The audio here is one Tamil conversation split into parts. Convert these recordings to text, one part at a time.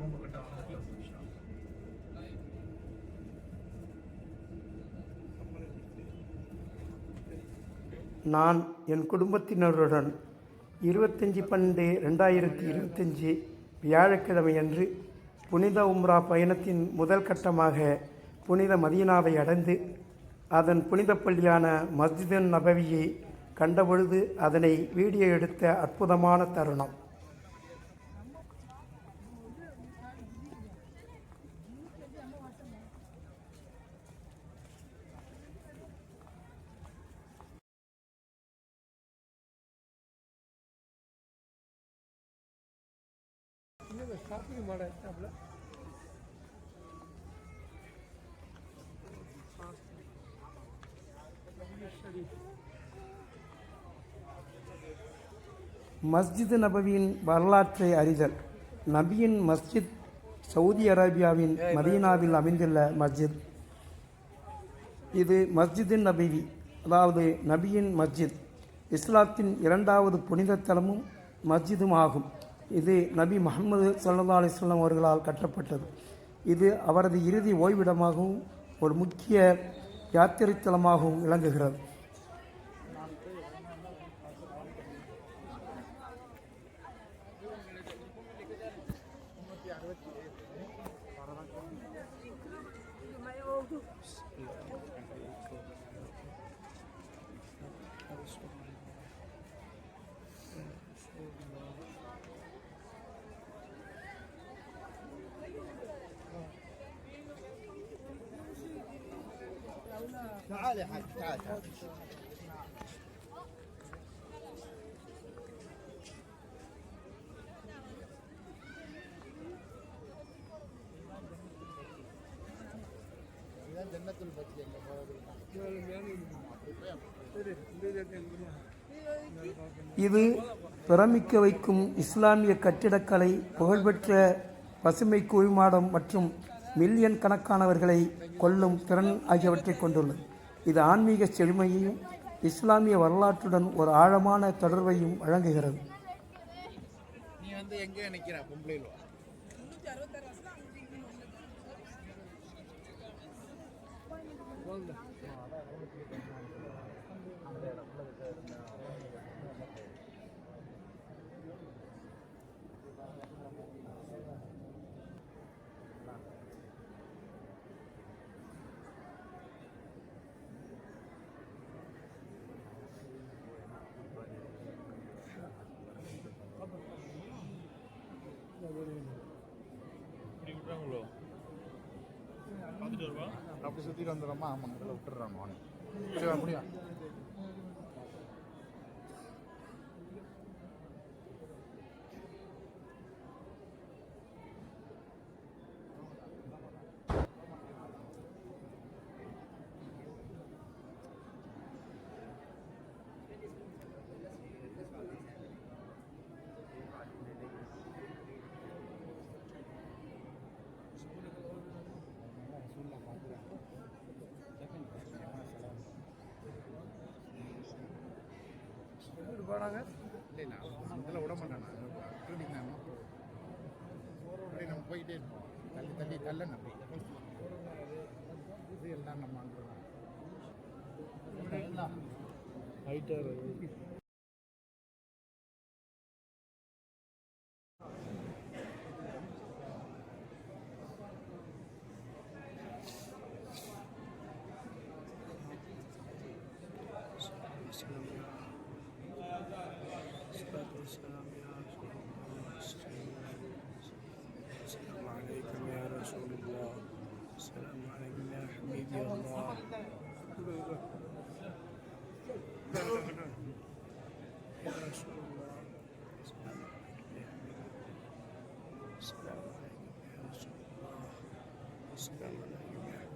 ரொம்ப கிட்ட வாங்க நான் என் குடும்பத்தினருடன் இருபத்தஞ்சி பன்னெண்டு ரெண்டாயிரத்தி இருபத்தஞ்சி வியாழக்கிழமையன்று புனித உம்ரா பயணத்தின் முதல் கட்டமாக புனித மதீனாவை அடைந்து அதன் புனித பள்ளியான மஸ்ஜிதன் நபவியை கண்டபொழுது அதனை வீடியோ எடுத்த அற்புதமான தருணம். மஸ்ஜிது நபவியின் வரலாற்றை அறிதல். நபியின் மஸ்ஜித் சவுதி அரேபியாவின் மதீனாவில் அமைந்துள்ள மஸ்ஜித். இது மஸ்ஜிதின் நபிவி அதாவது நபியின் மஸ்ஜித். இஸ்லாத்தின் இரண்டாவது புனித தலமும் மஸ்ஜிதும் ஆகும். இது நபி முகமது சல்லா அலிஸ்லாம் அவர்களால் கட்டப்பட்டது. இது அவரது இறுதி ஓய்விடமாகவும் ஒரு முக்கிய யாத்திரை தலமாகவும் விளங்குகிறது. تعال يا حاج تعال تعال ಅನ್ನತುಲ್ ಬಚ್ಚಿ ಎಲ್ಲ இது பிரமிக்க வைக்கும் இஸ்லாமிய கட்டிடக்கலை புகழ்பெற்ற பசுமை குவிமாடம் மற்றும் மில்லியன் கணக்கானவர்களை கொல்லும் திறன் ஆகியவற்றை கொண்டுள்ளது. இது ஆன்மீக செழுமையையும் இஸ்லாமிய வரலாற்றுடன் ஒரு ஆழமான தொடர்பையும் வழங்குகிறது. நீ வந்து எங்கே நிற்கிற இப்படி விட்றாங்களோ பார்த்துட்டு வருவா அப்படி சுற்றிட்டு வந்துடுறோமா ஆமாம் இதில் விட்டுறாங்க அவனை. சரி முடியும் வராங்க இல்லை இதெல்லாம் விட மாட்டேண்ணா நான் நம்ம போயிட்டே இருப்போம். தள்ளி தள்ளி தள்ள நம்பி இது எல்லாம் நம்ம அனுப்புகிறோம் ஹைட்டாக Bismillahirrahmanirrahim.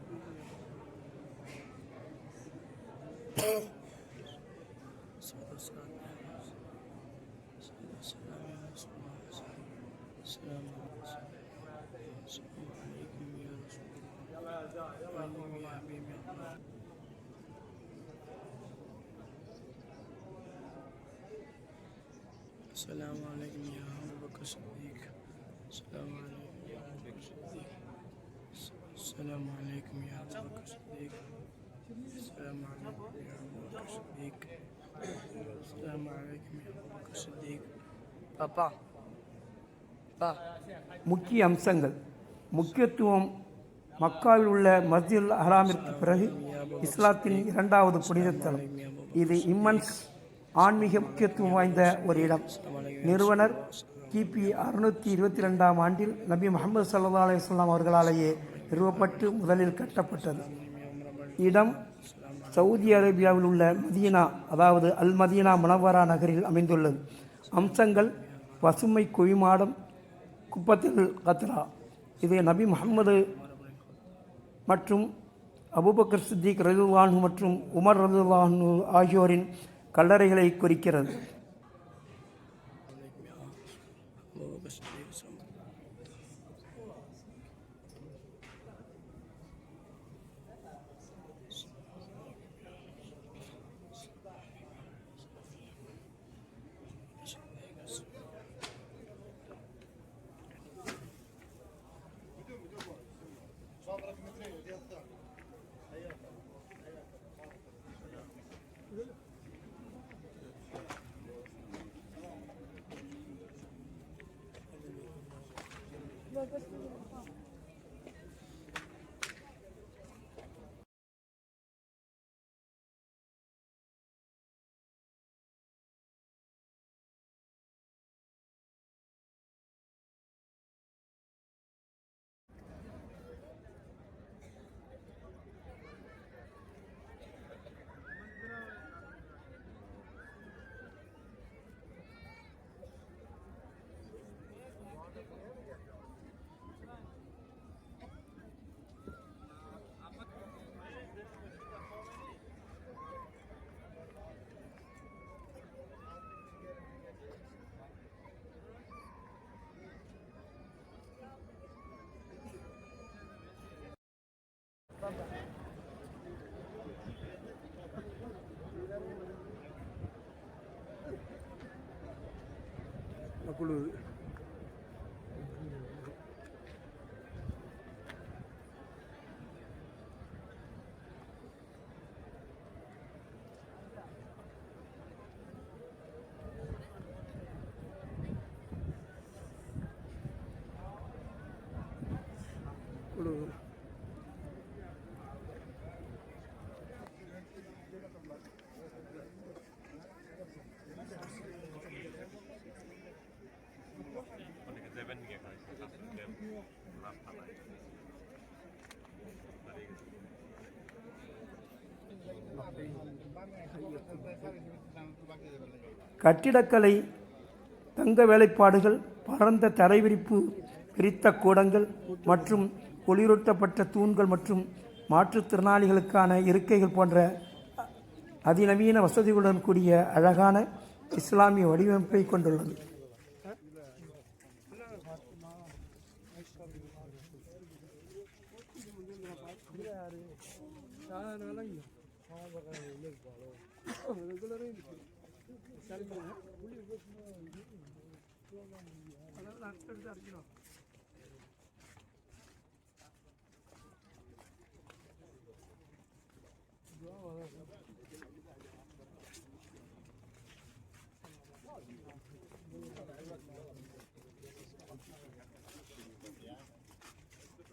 Sallallahu aleyhi ve sellem. Selamun aleyküm ya Abu Bakr Sıddık. Selamun aleyküm ya Abu Bakr Sıddık. السلام عليكم يا أبو بكر الصديق السلام عليكم الصديق السلام عليكم يا أبو بكر الصديق السلام عليكم يا أبو بكر الصديق السلام عليكم يا أبو بكر الصديق بابا بابا முக்கிய அம்சங்கள் முக்கியத்துவம் மக்காவில் உள்ள மஸ்ஜித் ஹராமிற்கு பிறகு இஸ்லாத்தின் இரண்டாவது புனித தலம் இது இம்மன்ஸ் ஆன்மீக முக்கியத்துவம் வாய்ந்த ஒரு இடம் நிறுவனர் கிபி அறுநூற்றி இருபத்தி ரெண்டாம் ஆண்டில் நபி முகமது சல்லா அலையம் அவர்களாலேயே நிறுவப்பட்டு முதலில் கட்டப்பட்டது. இடம் சவுதி அரேபியாவில் உள்ள மதீனா அதாவது அல் மதீனா முனவரா நகரில் அமைந்துள்ளது. அம்சங்கள் பசுமை குவிமாடம் குப்பத்தில் கத்ரா. இது நபி முகமது மற்றும் அபுபக்கர் சித்திக் ரதுல்லானு மற்றும் உமர் ரதுல்லானு ஆகியோரின் கல்லறைகளை குறிக்கிறது. nosotros. குழு கட்டிடக்கலை தங்க வேலைப்பாடுகள் பரந்த தரைவிரிப்பு பிரித்த கூடங்கள் மற்றும் குளிரூட்டப்பட்ட தூண்கள் மற்றும் மாற்றுத்திறனாளிகளுக்கான இருக்கைகள் போன்ற அதிநவீன வசதிகளுடன் கூடிய அழகான இஸ்லாமிய வடிவமைப்பை கொண்டுள்ளது.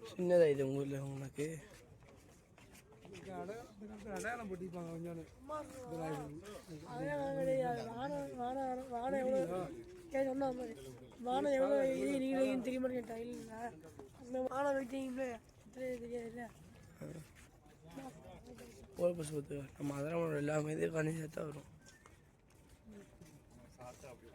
சின்னதா இது உங்க ஊர்ல உனக்கு அடையாளம் போட்டிருப்பாங்க கொஞ்சம் வானம் எவ்வளோ நீங்களும் தெரிய நம்ம அதெல்லாம் எல்லாமே இது சேர்த்தா வரும் சாப்பிட்டா அப்படி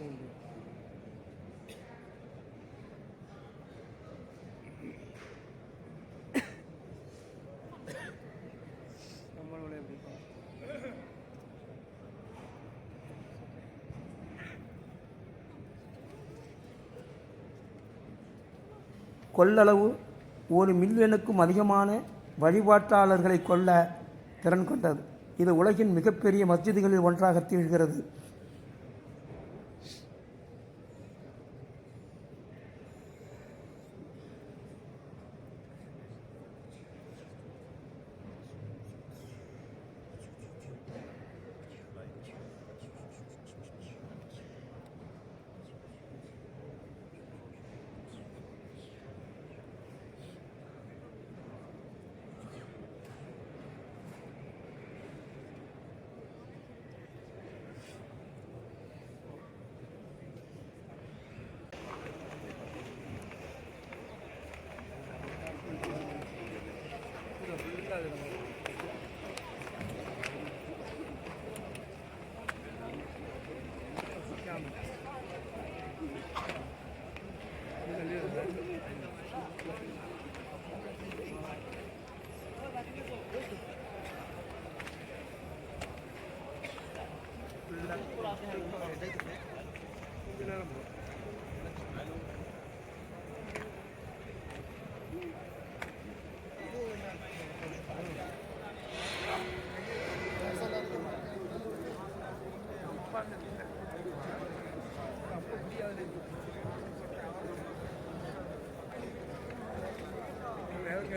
நம்மளோட எப்படி கொள்ளளவு ஒரு மில்லியனுக்கும் அதிகமான வழிபாட்டாளர்களை கொள்ள திறன் கொண்டது. இது உலகின் மிகப்பெரிய மஸ்ஜிதுகளில் ஒன்றாக திகழ்கிறது.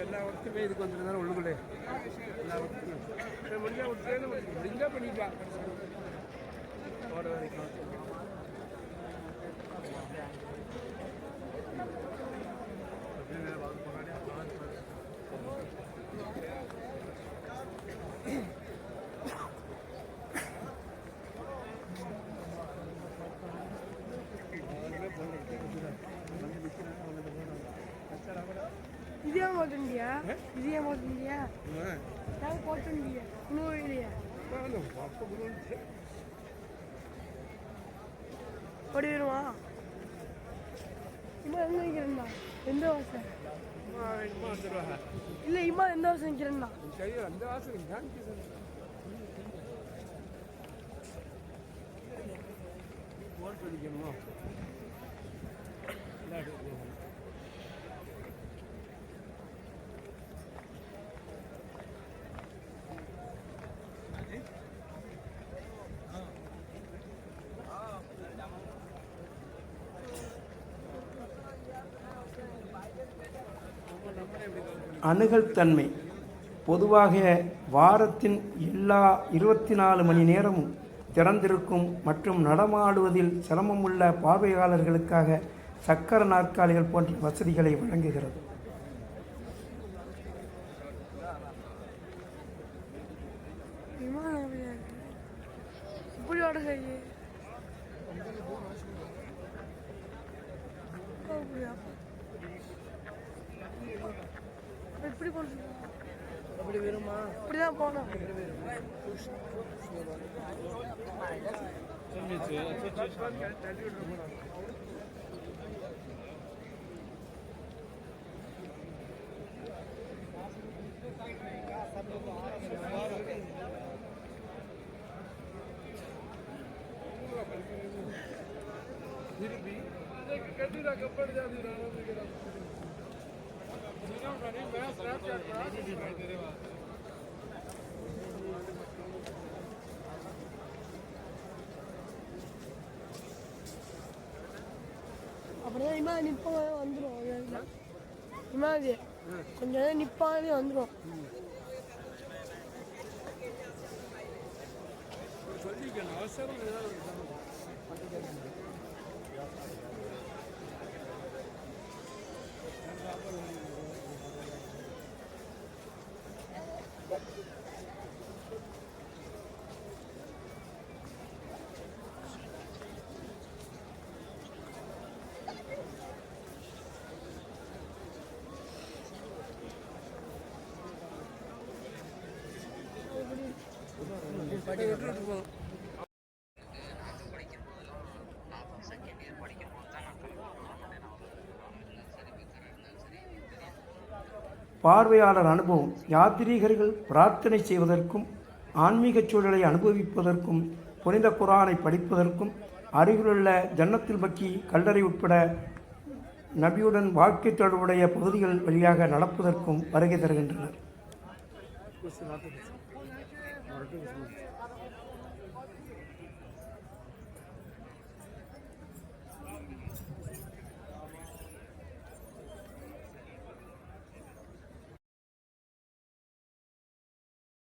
எல்லா ஒர்க்குமே இதுக்கு வந்துருந்தாலும் நான் போட்டேன்டியா இன்னும் இல்லையா ஓடி வருமா இம்மா எங்க எந்த வாசம் இல்லை இம்மா எந்த வாசம் நிற்கிறேன்டா சரி அந்த வாசல் தான் போட்டு அணுகல் தன்மை பொதுவாக வாரத்தின் எல்லா இருபத்தி நாலு மணி நேரமும் திறந்திருக்கும் மற்றும் நடமாடுவதில் சிரமமுள்ள பார்வையாளர்களுக்காக சக்கர நாற்காலிகள் போன்ற வசதிகளை வழங்குகிறது விமானம் எப்படியா இருக்கு இப்படி ஓட சரி அப்படியா இப்படி போன அப்படி வருமா இப்படிதான் போனோம் திருப்பி அப்படிதான் இமா நிப்பாங்க வந்துடும் இமாதி. கொஞ்ச நேரம் நிப்பாங்க வந்துடும் சொல்லிக்கணும். அவசரம் ஏதாவது 네, 빨리 들어가. பார்வையாளர் அனுபவம் யாத்ரீகர்கள் பிரார்த்தனை செய்வதற்கும் ஆன்மீகச் சூழலை அனுபவிப்பதற்கும் புனித குரானை படிப்பதற்கும் அருகிலுள்ள ஜன்னத்தில் பக்கி கல்லறை உட்பட நபியுடன் வாழ்க்கை தொடர்புடைய பகுதிகள் வழியாக நடப்பதற்கும் வருகை தருகின்றனர்.